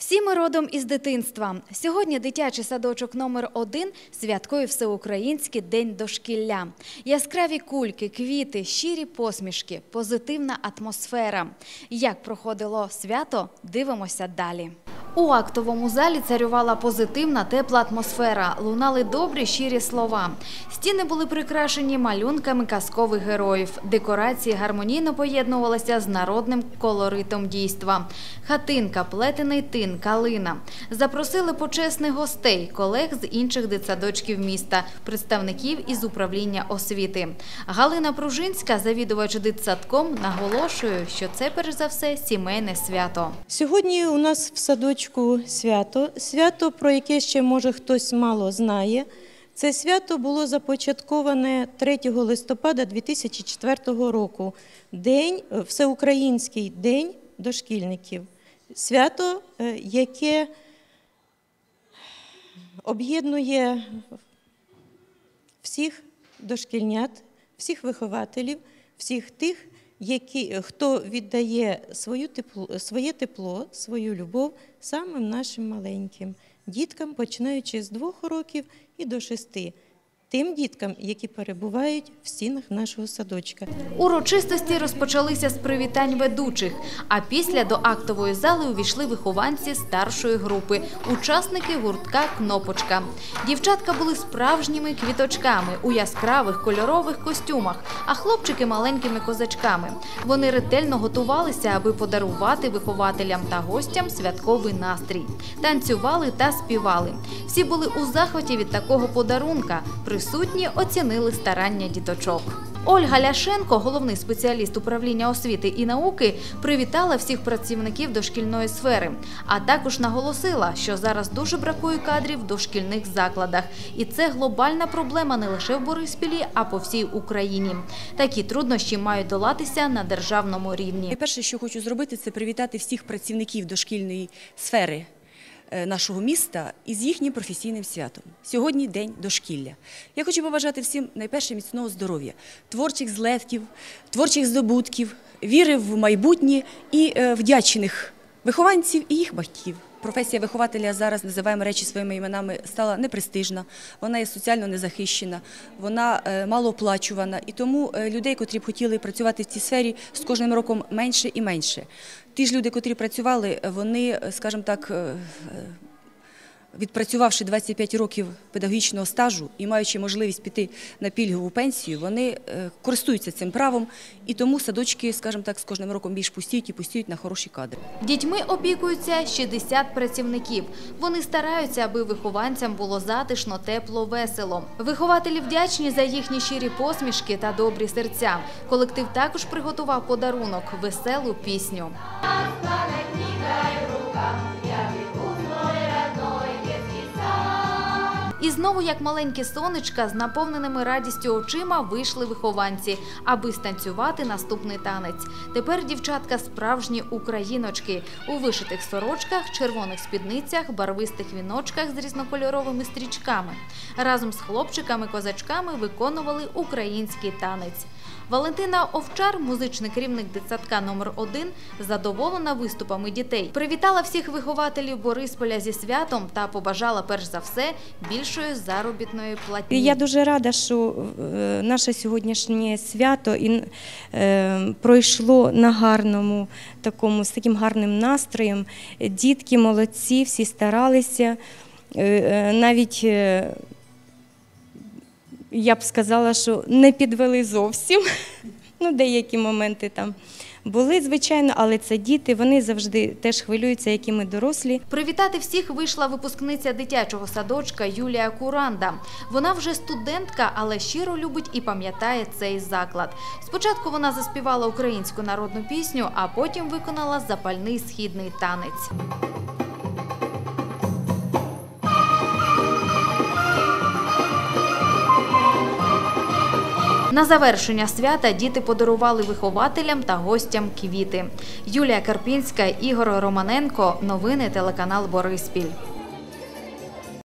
Всі ми родом із дитинства. Сьогодні дитячий садочок номер 1 святкує всеукраїнський день дошкілля. Яскраві кульки, квіти, щирі посмішки, позитивна атмосфера. Як проходило свято, дивимося далі. У актовому залі царювала позитивна тепла атмосфера, лунали добрі щирі слова. Стіни були прикрашені малюнками казкових героїв. Декорації гармонійно поєднувалися з народним колоритом дійства. Хатинка, плетений тин, калина. Запросили почесних гостей, колег з інших дитсадочків міста, представників із управління освіти. Галина Пружинська, завідувач дитсадком, наголошує, що це перш за все сімейне свято. Сьогодні у нас в садочку свято. Свято, про яке ще може хтось мало знає. Це свято було започатковане 3 листопада 2004 року. День, е, Всеукраїнський день дошкільників. Свято, е, яке об'єднує всіх дошкільнят, всіх вихователів, всіх тих, які, хто віддає свою тепло, своє тепло, свою любов самим нашим маленьким діткам, починаючи з двох років і до шести. Тим діткам, які перебувають в стінах нашого садочка. Урочистості розпочалися з привітань ведучих, а після до актової зали увійшли вихованці старшої групи, учасники гуртка Кнопочка. Дівчатка були справжніми квіточками у яскравих кольорових костюмах, а хлопчики маленькими козачками. Вони ретельно готувалися, аби подарувати вихователям та гостям святковий настрій. Танцювали та співали. Всі були у захваті від такого подарунка. Присутні оцінили старання діточок. Ольга Ляшенко, головний спеціаліст управління освіти і науки, привітала всіх працівників дошкільної сфери, а також наголосила, що зараз дуже бракує кадрів в дошкільних закладах, і це глобальна проблема не лише в Бориспілі, а по всій Україні. Такі труднощі мають долатися на державному рівні. Перше, що хочу зробити, це привітати всіх працівників дошкільної сфери нашого міста із їхнім професійним святом. Сьогодні день дошкілля. Я хочу побажати всім найперше міцного здоров'я, творчих злетків, творчих здобутків, віри в майбутнє і е, вдячних вихованців і їх батьків. Професія вихователя зараз називаємо речі своїми іменами стала непрестижна, вона є соціально незахищена, вона е, малооплачувана. І тому е, людей, котрі б хотіли працювати в цій сфері, з кожним роком менше і менше. Ті ж люди, котрі працювали, вони, е, скажімо так, відпрацювавши 25 років педагогічного стажу і маючи можливість піти на пільгову пенсію, вони е, користуються цим правом, і тому садочки, скажімо так, з кожним роком більш пустіють і пустіють на хороші кадри. Дітьми опікуються 60 працівників. Вони стараються, аби вихованцям було затишно, тепло, весело. Вихователі вдячні за їхні щирі посмішки та добрі серця. Колектив також приготував подарунок веселу пісню. І знову, як маленькі сонечка, з наповненими радістю очима вийшли вихованці, аби станцювати наступний танець. Тепер дівчатка справжні україночки у вишитих сорочках, червоних спідницях, барвистих віночках з різнокольоровими стрічками. Разом з хлопчиками-козачками виконували український танець. Валентина Овчар, музичний керівник дитсадка номер 1 задоволена виступами дітей. Привітала всіх вихователів Борисполя зі святом та побажала перш за все більшої заробітної платні. Я дуже рада, що е, наше сьогоднішнє свято і, е, пройшло на гарному такому з таким гарним настроєм. Дітки молодці, всі старалися. Е, Навіть я б сказала, що не підвели зовсім. Ну, деякі моменти там були, звичайно, але це діти, вони завжди теж хвилюються, які ми дорослі. Привітати всіх вийшла випускниця дитячого садочка Юлія Куранда. Вона вже студентка, але щиро любить і пам'ятає цей заклад. Спочатку вона заспівала українську народну пісню, а потім виконала запальний східний танець. На завершення свята діти подарували вихователям та гостям квіти. Юлія Карпінська, Ігор Романенко. Новини телеканал Бориспіль.